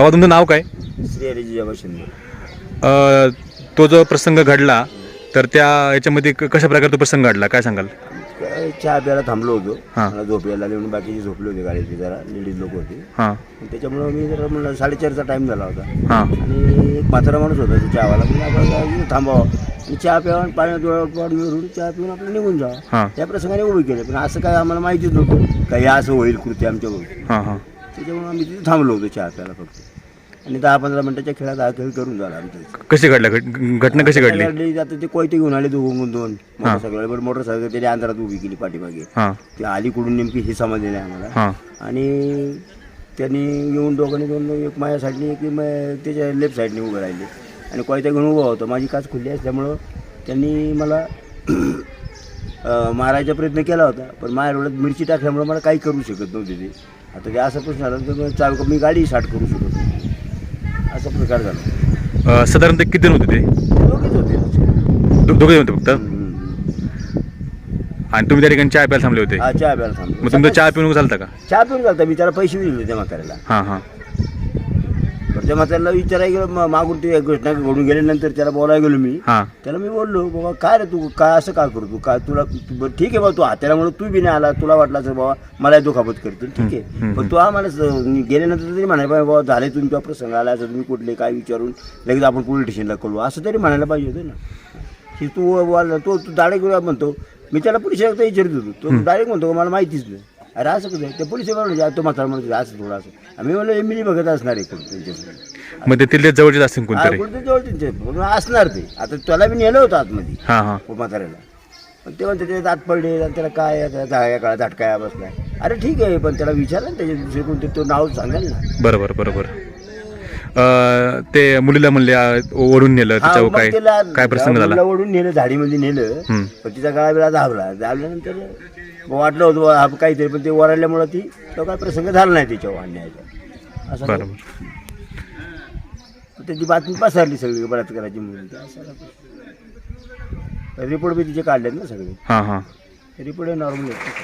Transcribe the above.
बाबा तुमचं नाव काय? श्री हरिजी जेव्हा शिंदे. अ, तो जो प्रसंग घडला तर त्या याच्यामध्ये क- कशा प्रकारे तो प्रसंग घडला? काय सांगाल? काय चहा प्यायला थांबलो होतो. हा. मला झोप यायला लागली म्हणून बाकीचे झोपले होते गाडीचे जरा लेडीज लोक होते. हां. त्याच्यामुळं मी जरा म्हणलं साडेचारचा टाईम झाला होता. हां. आणि एक म्हातारा माणूस होता तो चहावाला. म्हणजे आपण इथं थांबावं. आणि चहा प्यावा आणि पाण्यात पाणी मिळून चहा पिऊन आपलं निघून जावं. हां. त्या प्रसंगाने उभे केले पण असं काय आम्हाला माहितीच नव्हतं. काही असं होईल कृती आमच्याकडून हां हां. त्याच्यामुळे आम्ही तिथे थांबलो होतो चहा प्यायला फक्त. आणि दहा पंधरा मिनिटाच्या खेळात हा खेळ करून झाला आमचं. कशी घडल्या घट- घटना कशी घडली? आता ते कोयते घेऊन आले दोघं दोन. मोटरसायकल बरं मोटरसायकल त्याने अंधारात उभी केली पाठीमागे. हां. ते अलीकडून नेमकी हे समजले नाही आम्हाला. हां. आणि त्यांनी येऊन दोघांनी दोन एक माझ्या साईडने एक म- त्याच्या लेफ्ट साईडने उभं राहिले. आणि कोयत्या घेऊन उभा होता. माझी काच खुल्ली असल्यामुळं त्यांनी मला मारायचा प्रयत्न केला होता पण माझ्या डोळ्यात मिरची टाकल्यामुळं मला काही करू शकत नव्हते ते. आता ते असं प्रश्न आला तर चालू मी गाडी स्टार्ट करू शकत असा प्रकार झाला. अ, साधारणतः किती जण होते ते? दोघेच होते. दो- दोघे होते फक्त. आणि तुम्ही त्या ठिकाणी चहा प्यायला थांबले होते? हा चहा प्यायला थांबलो. मग तुमचं चहा पिऊन चालतं का? चहा पिऊन घालता मी त्याला पैसे दिले त्या म्हाताऱ्याला हां हां. पण त्या म्हाताऱ्याला विचारायला गेलो म- मागून ते घटना घडून गेल्यानंतर त्याला बोलायला गेलो मी. हां. त्याला मी बोललो बाबा काय रे तू? काय असं का करतो? काय तुला तू- बरं ठीक आहे बाबा तू हात्यामुळे तू बी नाही आला. तुला वाटलं असं बाबा मला दुखापत करतील. ठीक आहे. पण तू आम्हाला स- गेल्यानंतर तरी म्हणायला पाहिजे बाबा झाले तुमचा प्रसंग आला असं तुम्ही कुठले काय विचारून लगेच आपण पोलीस स्टेशनला कळू. असं तरी म्हणायला पाहिजे होतं ना. की तू बोल तो तू डायरेक्ट म्हणतो. मी त्याला पोलीस विचारत होतो. तो डायरेक्ट म्हणतो मला माहितीच नाही. अरे असं कसं आहे? ते पोलीस बरोबर तो म्हातारा म्हणतो असं थोडं असं. आम्ही म्हणलं एमिली बघत असणार आहे कोण मग ते तिथले जवळचेच असतील कोणतरी? कोणतं जवळ त्यांचे म्हणून असणार ते. आता त्याला मी नेलं होतं आतमध्ये हां हां. म्हाताऱ्याला. पण ते म्हणते त्याचे दात पडले आणि त्याला काय आता दहा काळात झटकाया बसलाय. अरे ठीक आहे पण त्याला विचारा ना त्याच्या दुसरे कोणते तो नाव सांगाल ना. बरोबर बरोबर. ते मुलीला म्हणले ओढून नेलं हा, मग काय त्याला काय प्रसंग झाला? मुलीला ओढून नेलं झाडीमध्ये नेलं. हम्म. पण तिचा गळा बिळा दाबला दाबल्यानंतर मग वाटलं होतं बुवा हा काहीतरी पण ते ओरडल्यामुळं ती तो काय प्रसंग झाला नाही त्याच्यावर आणण्याचा असं बरोबर. त्याची बातमी पसरली सगळी बलात्काराची म्हणून रिपोर्ट बी तिचे काढलेत ना सगळे. हां हां. रिपोर्ट नॉर्मल आहेत